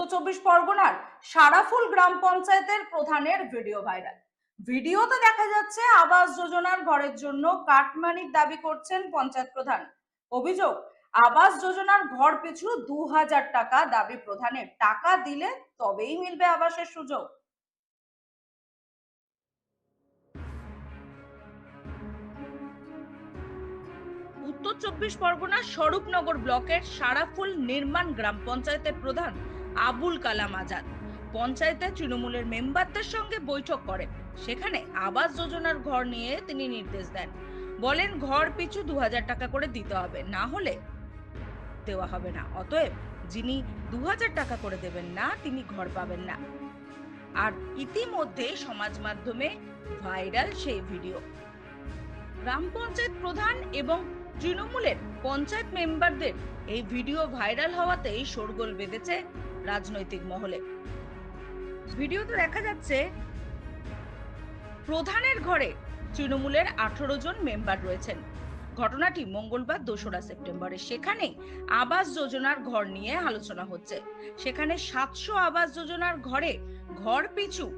উত্তর চব্বিশ পরগনার সারাফুল গ্রাম পঞ্চায়েতের প্রধানের ভিডিও ভাইরাল। ভিডিওতে দেখা যাচ্ছে, আবাস যোজনার ঘরের জন্য কাটমানির দাবি করছেন পঞ্চায়েত প্রধান। অভিযোগ, আবাস যোজনার ঘর পিছু দু হাজার টাকা দাবি প্রধানের। টাকা দিলে তবেই মিলবে আবাসের সুযোগ। উত্তর চব্বিশ পরগনার স্বরূপনগর ব্লকের সারাফুল নির্মাণ গ্রাম পঞ্চায়েতের প্রধান আবুল কালাম আজাদ। পঞ্চায়েতে তৃণমূলের মেম্বারদের সঙ্গে বৈঠক করেন। সেখানে আবাস যোজনার ঘর নিয়ে তিনি নির্দেশ দেন। বলেন, ঘর পিছু দু হাজার টাকা করে দিতে হবে, না হলে দেওয়া হবে না। অতএব যিনি দু হাজার টাকা করে দেবেন না, তিনি ঘর পাবেন না। আর ইতিমধ্যে সমাজ মাধ্যমে ভাইরাল সেই ভিডিও। গ্রাম পঞ্চায়েত প্রধান এবং তৃণমূলের পঞ্চায়েত মেম্বারদের এই ভিডিও ভাইরাল হওয়াতেই শোরগোল বেঁধেছে রাজনৈতিক মহলে। ভিডিওতে দেখা যাচ্ছে, প্রধানের ঘরে তৃণমূলের আঠারো জন মেম্বার রয়েছেন। ঘটনাটি মঙ্গলবার দোসরা সেপ্টেম্বরে। সেখানে আবাস যোজনার ঘর নিয়ে আলোচনা হচ্ছে। সেখানে সাতশো আবাস যোজনার ঘরে ঘর পিছু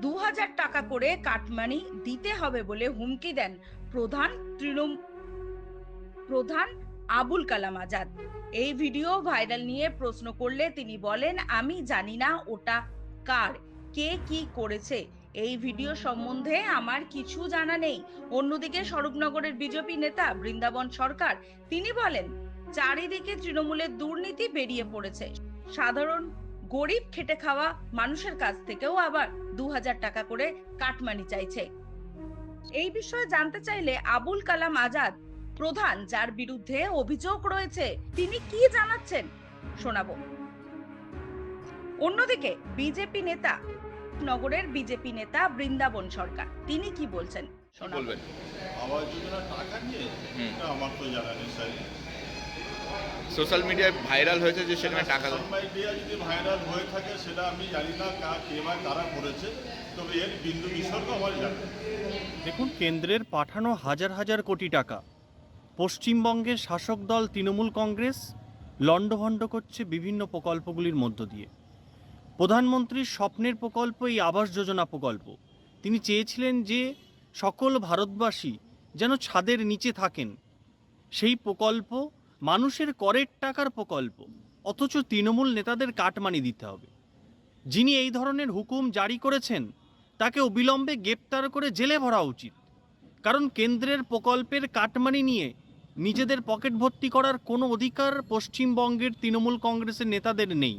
দু হাজার টাকা করে কাটমানি দিতে হবে বলে হুমকি দেন প্রধান তৃণমূল প্রধান আবুল কালাম আজাদ। এই ভিডিও ভাইরাল নিয়ে প্রশ্ন করলে তিনি বলেন, আমি জানি না ওটা কার, কে কি করেছে। এই ভিডিও সম্বন্ধে আমার কিছু জানা নেই। অন্যদিকে স্বরূপনগরের বিজেপি নেতা বৃন্দাবন সরকার, তিনি বলেন, চারিদিকে তৃণমূলের দুর্নীতি বেরিয়ে পড়েছে। সাধারণ গরিব খেটে খাওয়া মানুষের কাছ থেকেও আবার দু হাজার টাকা করে কাটমানি চাইছে। এই বিষয়ে জানতে চাইলে আবুল কালাম আজাদ প্রধান যার বিরুদ্ধে অভিযোগ রয়েছে তিনি কি জানাচ্ছেন? শোনাবো। অন্যদিকে বিজেপি নেতা নগরের বিজেপি নেতা বৃন্দাবন সরকার তিনি কি বলছেন? বলবেন? আবাস যোজনা টাকা নিয়ে আমার তো জানা নেই স্যার। সোশ্যাল মিডিয়ায় ভাইরাল হয়েছে যে সেখানে টাকা সোশ্যাল মিডিয়া যদি ভাইরাল হয়ে থাকে সেটা আমি জানি না কা- কে বা কারা করেছে তবে এর বিন্দু বিসর্গ আমার জানা দেখুন কেন্দ্রের পাঠানো হাজার হাজার কোটি টাকা পশ্চিমবঙ্গের শাসক দল তৃণমূল কংগ্রেস লণ্ডভণ্ড করছে বিভিন্ন প্রকল্পগুলির মধ্য দিয়ে। প্রধানমন্ত্রীর স্বপ্নের প্রকল্প এই আবাস যোজনা প্রকল্প। তিনি চেয়েছিলেন যে সকল ভারতবাসী যেন ছাদের নিচে থাকেন। সেই প্রকল্প মানুষের করের টাকার প্রকল্প, অথচ তৃণমূল নেতাদের কাটমানি দিতে হবে। যিনি এই ধরনের হুকুম জারি করেছেন, তাকে অবিলম্বে গ্রেপ্তার করে জেলে ভরা উচিত। কারণ কেন্দ্রের প্রকল্পের কাটমানি নিয়ে নিজেদের পকেট ভর্তি করার কোনো অধিকার পশ্চিমবঙ্গের তৃণমূল কংগ্রেসের নেতাদের নেই।